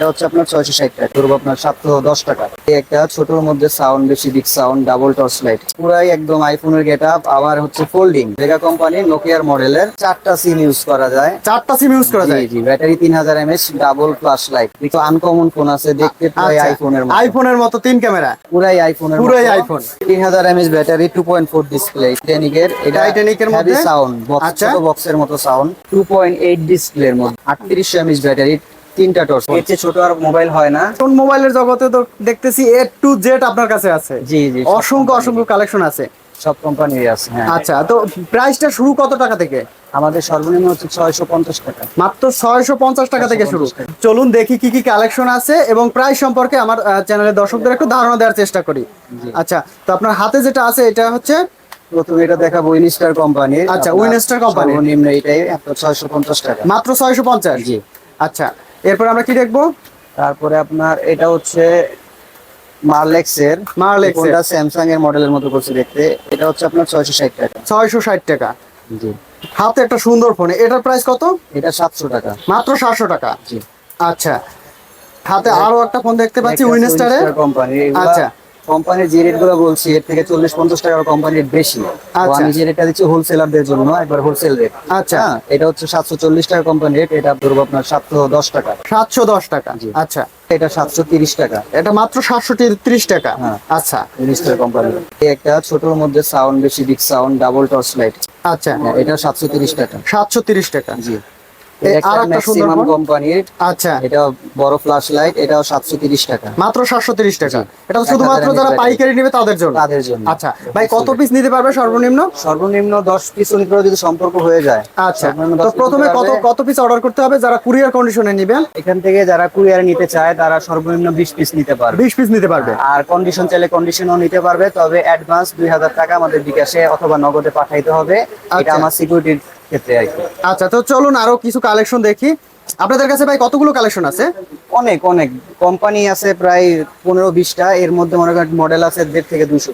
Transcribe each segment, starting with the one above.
এটা হচ্ছে আপনার ছয়শো ষাট টাকা। ধরবো আপনার সাতশো দশ টাকা। একটা ছোটর মধ্যে সাউন্ড বেশি big sound double torch light পুরাই একদম আইফোনের গেট আপ আবার হচ্ছে ফোল্ডিং ভেগা কোম্পানির নোকিয়ার মডেলের চারটা সিম ইউজ করা যায়। চারটা সিম ইউজ করা যায়? জি ব্যাটারি তিন হাজার এমএস ডাবল ফ্লাশ লাইট কিন্তু আনকমন ফোন আছে দেখতে প্রায় আইফোনের মতো। আইফোনের মতো তিন ক্যামেরা পুরাই আইফোনের পুরাই iPhone। তিন হাজার MS battery two point four display টাইটানিকের এটা এর মধ্যে? Sound box. বক্সের মতো সাউন্ড টু পয়েন্ট এইট ডিসপ্লের মধ্যে। আটত্রিশশো এমএস ব্যাটারি তিনটা টর্চ এর চেয়ে ছোট আর মোবাইল হয় না। কোন মোবাইলের জগতে তো দেখতেছি এ টু জেড আপনার কাছে আছে। জি জি অসংখ্য অসংখ্য কালেকশন আছে। সব কোম্পানির আছে হ্যাঁ। আচ্ছা তো প্রাইসটা শুরু কত টাকা থেকে? আমাদের সর্বনিম্ন হচ্ছে ছয়শো পঞ্চাশ টাকা। মাত্র ছয়শো পঞ্চাশ টাকা থেকে শুরু। চলুন দেখি কি কি কালেকশন আছে এবং প্রাইস সম্পর্কে আমার চ্যানেলের দর্শকদের একটু ধারণা দেওয়ার চেষ্টা করি। আচ্ছা তো আপনার হাতে যেটা আছে এটা হচ্ছে? প্রথমে এটা দেখাবো উইনস্টার কোম্পানির আচ্ছা, আপনার Winstar company। সর্বনিম্ন এটাই ছয়শো পঞ্চাশ টাকা। মাত্র ছয়শো পঞ্চাশ? জি। আচ্ছা এরপর আমরা কি দেখব? তারপরে আপনার এটা হচ্ছে মার্লেক্স এর মার্লেক্স এটা স্যামসাং এর মডেলের মতো করছে দেখতে। এটা হচ্ছে আপনার ছয়শো ষাট টাকা। ছয়শো ষাট টাকা। জি। হাতে একটা সুন্দর ফোন। এটার প্রাইস কত? এটা সাতশো টাকা। মাত্র সাতশো টাকা? জি। আচ্ছা। হাতে আরও একটা ফোন দেখতে পাচ্ছি উইনস্টারের কোম্পানি আচ্ছা। কোম্পানির যে রেটগুলো বলছি এর থেকে চল্লিশ পঞ্চাশ টাকার কোম্পানির বেশি। আচ্ছা। আমি যে রেটটা দিচ্ছি হোলসেলারদের জন্য একবার হোলসেল রেট আচ্ছা। হ্যাঁ এটা হচ্ছে সাতশো চল্লিশ টাকা কোম্পানি রেট এটা ধরবো আপনার সাতশো দশ টাকা। সাতশো দশ টাকা। আচ্ছা। এটা সাতশো তিরিশ টাকা। এটা মাত্র সাতশো ত্রিশ টাকা। হ্যাঁ। আচ্ছা। মিনিস্টার কোম্পানি একটা ছোটর মধ্যে সাউন্ড বেশি big sound double torch light আচ্ছা এটা সাতশো তিরিশ টাকা। সাতশো তিরিশ টাকা। জি। আচ্ছা। এটা বড় ফ্ল্যাশ লাইট এটাও সাতশো তিরিশ টাকা। মাত্র সাতশো তিরিশ টাকা। এটা শুধুমাত্র যারা পাইকারি নেবে তাদের জন্য। তাদের জন্য। আচ্ছা। ভাই কত পিস নিতে পারবে সর্বনিম্ন? সর্বনিম্ন দশ পিস করে যদি সম্পর্ক হয়ে যায় আচ্ছা। তো প্রথমে কত কত পিস অর্ডার করতে হবে? যারা কুরিয়ার কন্ডিশনে নেবেন এখান থেকে যারা কুরিয়ার নিতে চায় তারা সর্বনিম্ন বিশ পিস নিতে পারবে। বিশ পিস নিতে পারবে। আর কন্ডিশন চাইলে কন্ডিশনও নিতে পারবে তবে অ্যাডভান্স দুই হাজার টাকা আমাদের বিকাশে অথবা নগদে পাঠাইতে হবে। এটা। আমার সিকিউরিটির ক্ষেত্রে আর কি। আচ্ছা তো চলুন আরও কিছু কালেকশন দেখি। আপনাদের কাছে ভাই কতগুলো কালেকশন আছে? অনেক অনেক। কোম্পানি আছে প্রায় পনেরো বিশটা এর মধ্যে মনে করেন মডেল আছে দেড় থেকে পিস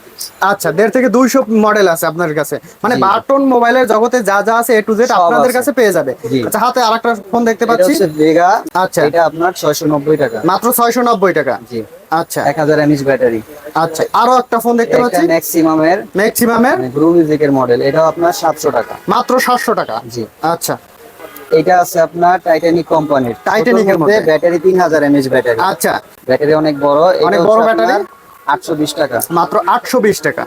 আচ্ছা দেড় থেকে দুইশো মডেল আছে আপনার কাছে। মানে। বাটন মোবাইলের জগতে যা যা আছে এ টু জেড আপনাদের কাছে পেয়ে যাবে। আচ্ছা হাতে আরেকটা ফোন দেখতে পাচ্ছি। ভেগা আচ্ছা। এটা আপনার ছয়শো নব্বই টাকা। মাত্র ছয়শো নব্বই টাকা। জি। আচ্ছা। এক হাজার এমএস ব্যাটারি আচ্ছা আরও একটা ফোন দেখতে পাচ্ছি। ম্যাক্সিমামের ম্যাক্সিমামের ব্লু মিউজিকের মডেল এটাও আপনার সাতশো টাকা। মাত্র সাতশো টাকা? জি। আচ্ছা। এটা আছে আপনার টাইটানিক কোম্পানির Titanic এর মধ্যে? ব্যাটারি তিন হাজার এমএস ব্যাটারি। আচ্ছা। ব্যাটারি অনেক বড় অনেক বড় ব্যাটারি? আটশো বিশ টাকা। মাত্র আটশো বিশ টাকা।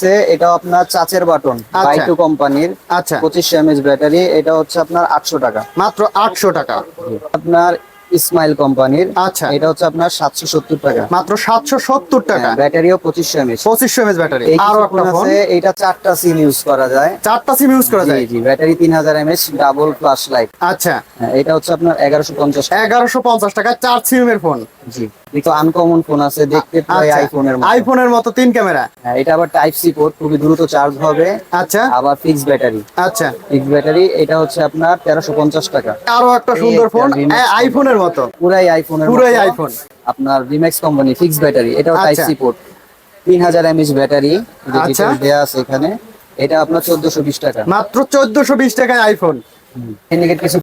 সে এটা আপনার চাচের বাটন আচ্ছা। বাই টু কোম্পানির আচ্ছা। পঁচিশশো এমএস ব্যাটারি এটা হচ্ছে আপনার আটশো টাকা। মাত্র আটশো টাকা। আপনার ইসমাইল কোম্পানির। আচ্ছা। এটা হচ্ছে আপনার সাতশো সত্তর টাকা। মাত্র সাতশো সত্তর টাকা? হ্যাঁ, ব্যাটারিও পঁচিশশো এমএস পঁচিশশো এমএস ব্যাটারি আরও একটা আছে এটা চারটা সিম ইউজ করা যায়। চারটা সিম ইউজ করা যায়? জি জি ব্যাটারি তিন হাজার এমএস ডাবল ফ্লাশ লাইট আচ্ছা। এটা হচ্ছে আপনার এগারোশো পঞ্চাশ এগারোশো পঞ্চাশ টাকা চার সিমের ফোন জি কিন্তু আনকমন ফোন আছে দেখতে প্রায় আইফোনের মতো। আইফোনের আচ্ছা। মতো তিন ক্যামেরা? হ্যাঁ, এটা আবার টাইপ সি পোর্ট খুবই দ্রুত চার্জ হবে। আচ্ছা। আবার ফিক্স ব্যাটারি আচ্ছা। ফিক্স ব্যাটারি এটা হচ্ছে আপনার তেরোশো পঞ্চাশ টাকা। আরও একটা সুন্দর ফোন আইফোনের মতো। পুরাই আইফোনের পুরাই আইফোন আপনার রিম্যাক্স কোম্পানি ফিক্স ব্যাটারি এটাও টাইপ। সি পোর্ট তিন হাজার এমএস ব্যাটারি যেটা দেওয়া আছে এখানে। এটা আপনার চোদ্দশো বিশ টাকা। মাত্র চোদ্দশো বিশ টাকায় আইফোন এদিকে কিছু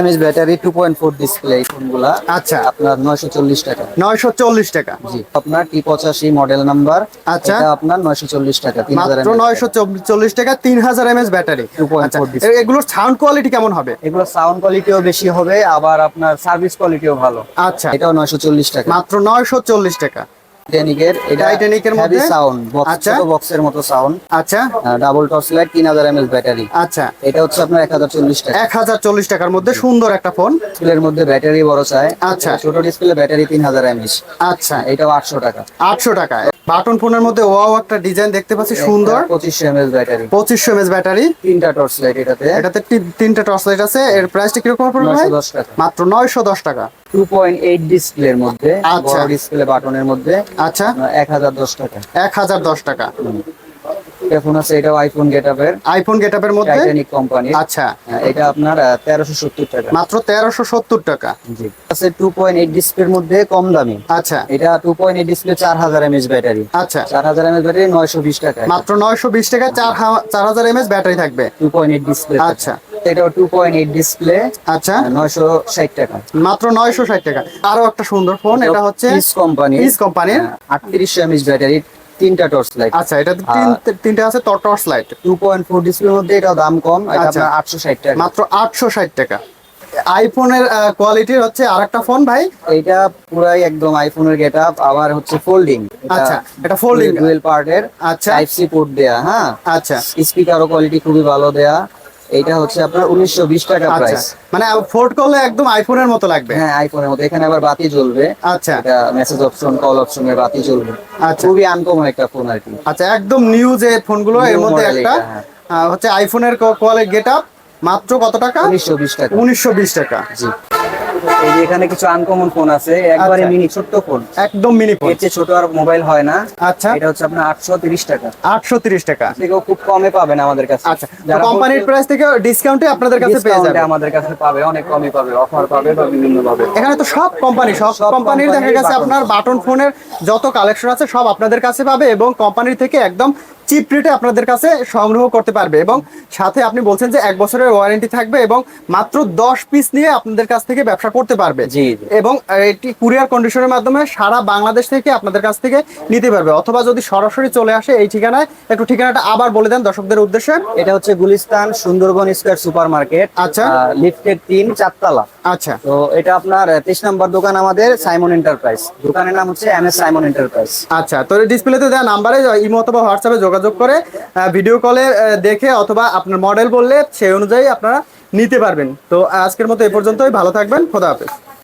MS battery two point four display এই ফোনগুলা আচ্ছা। আপনার নয়শো চল্লিশ টাকা। নয়শো চল্লিশ টাকা। জি আপনার টি পঁচাশি মডেল নাম্বার আচ্ছা। এটা আপনার নয়শো চল্লিশ টাকা তিন হাজার মাত্র নয়শো চল্লিশ টাকা তিন হাজার এমএস ব্যাটারি আচ্ছা এগুলোর সাউন্ড কোয়ালিটি কেমন হবে? এগুলো সাউন্ড কোয়ালিটিও বেশি হবে আবার আপনার সার্ভিস কোয়ালিটিও ভালো। আচ্ছা। এটাও নয়শো চল্লিশ টাকা। মাত্র নয়শো চল্লিশ টাকা। টাইটানিকের এটা Titanic মধ্যে? সাউন্ড বক্স আচ্ছা। বক্সের মতো সাউন্ড আচ্ছা। ডাবল টর্চ লাইট তিন হাজার এমএস ব্যাটারি আচ্ছা। এটা হচ্ছে আপনার এক হাজার চল্লিশ টাকা। এক হাজার চল্লিশ টাকার মধ্যে সুন্দর একটা ফোন ডিসপ্লের মধ্যে ব্যাটারি বড় চায় আচ্ছা। ছোট ডিসপ্লে ব্যাটারি তিন হাজার এমএস আচ্ছা। এটাও আটশো টাকা। আটশো টাকায় বাটন ফোনের মধ্যে ওয়াও একটা ডিজাইন দেখতে পাচ্ছি সুন্দর। পঁচিশশো এমএস ব্যাটারি। পঁচিশশো এমএস ব্যাটারি। তিনটা টর্চ লাইট এটাতে। এটাতে তিনটা টর্চ লাইট আছে। এর প্রাইসটা কীরকম পড়বে ভাই? 910 টাকা। মাত্র নয়শো দশ টাকা। টু পয়েন্ট এইট ডিসপ্লের মধ্যে আচ্ছা। বড় ডিসপ্লে বাটনের মধ্যে আচ্ছা। এক হাজার দশ টাকা। এক হাজার দশ এখন আছে এটাও আইফোন গেটআপের। আইফোন গেটআপের মধ্যে? টাইটানিক কোম্পানি আচ্ছা। এটা আপনার তেরোশো সত্তর টাকা। মাত্র তেরোশো সত্তর টাকা। জি। আছে টু পয়েন্ট এইট ডিসপ্লের মধ্যে কম দামি। আচ্ছা। এটা টু পয়েন্ট এইট ডিসপ্লে চার হাজার এমএস ব্যাটারি আচ্ছা। চার হাজার এমএস ব্যাটারি নয়শো বিশ টাকা মাত্র নয়শো বিশ টাকা চার হা- চার হাজার এমএস ব্যাটারি থাকবে। টু পয়েন্ট এইট ডিসপ্লে আচ্ছা। এটা টু পয়েন্ট এইট ডিসপ্লে আচ্ছা। নয়শো ষাট টাকা। মাত্র নয়শো ষাট টাকা। আরও একটা সুন্দর ফোন এটা হচ্ছে পিস কোম্পানি পিস কোম্পানির আটত্রিশশো এমএস ব্যাটারি তিনটা টর্চ লাইট আচ্ছা এটা তিন তিনটে আছে torch light two point four ডিসপ্লের মধ্যে এটা দাম কম এটা আচ্ছা। আটশো ষাট টাকা। মাত্র আটশো ষাট টাকা। আইফোনের কোয়ালিটির হচ্ছে আর একটা ফোন ভাই। এইটা পুরাই একদম আইফোনের গেট আপ আবার হচ্ছে ফোল্ডিং আচ্ছা, এটা ফোল্ডিং ডুয়েল পার্টের আচ্ছা। টাইপ সি পোর্ট দেয়া হ্যাঁ? আচ্ছা। স্পিকারও কোয়ালিটি খুবই ভালো দেয়া। এইটা হচ্ছে আপনার উনিশশো বিশ টাকা আচ্ছা প্রাইস মানে ফোর্ট করলে একদম আইফোনের মতো লাগবে? হ্যাঁ আইফোনের মধ্যে এখানে আবার বাতি জ্বলবে। আচ্ছা। এটা মেসেজ অপশন কল অপশনের বাতি জ্বলবে। আচ্ছা। খুবই আনকমন একটা ফোন আর কি। আচ্ছা একদম নিউ যে ফোনগুলো এর মধ্যে একটা এটা, হ্যাঁ। হচ্ছে আইফোনের কোয়ালিটি গেট আপ মাত্র কত টাকা? উনিশশো বিশ টাকা। উনিশশো বিশ টাকা। জি। এই যে এখানে কিছু আনকমন ফোন আছে একবারে আচ্ছা। মিনি ছোট্ট ফোন একদম মিনি ফোন এর চেয়ে ছোট আর মোবাইল হয় না। আচ্ছা। এটা হচ্ছে আপনার আটশো তিরিশ টাকা। আটশো তিরিশ টাকা। থেকেও খুব কমে পাবেন আমাদের কাছে। আচ্ছা। কোম্পানির প্রাইস থেকে ডিসকাউন্টে আপনাদের কাছে পেয়ে যাবে আমাদের কাছে পাবে অনেক কমে পাবে। অফার পাবে বা বিভিন্ন পাবে। এখানে তো সব কোম্পানি সব সব কোম্পানির দেখা গেছে আপনার বাটন ফোনের যত কালেকশন আছে সব আপনাদের কাছে পাবে এবং কোম্পানির থেকে একদম চিপ রেটে আপনাদের কাছে সংগ্রহ করতে পারবে এবং সাথে আপনি বলছেন যে এক বছরের ওয়ারেন্টি থাকবে এবং মাত্র দশ পিস নিয়ে আপনাদের কাছ থেকে ব্যবসা করতে পারবে। এবং এটি কুরিয়ার কন্ডিশনের মাধ্যমে সারা বাংলাদেশ থেকে আপনাদের কাছ থেকে নিতে পারবে অথবা যদি সরাসরি চলে আসে এই ঠিকানায় একটু ঠিকানাটা আবার বলে দেন দর্শকদের উদ্দেশ্যে এটা হচ্ছে Gulistan Sundarban square super market আচ্ছা। লিফটের তিন চারতলা আচ্ছা। তো এটা আপনার তেইশ নম্বর দোকান আমাদের সাইমন এন্টারপ্রাইজ। দোকানের নাম হচ্ছে এম এস সাইমন এন্টারপ্রাইজ। আচ্ছা তো ডিসপ্লেতে দেওয়া নাম্বারে ইমো অথবা হোয়াটসঅ্যাপে যোগাযোগ করে ভিডিও কলে দেখে অথবা আপনার মডেল বললে সেই অনুযায়ী আপনারা নিতে পারবেন। তো আজকের মতো এ পর্যন্তই ভালো থাকবেন খোদা হাফেজ।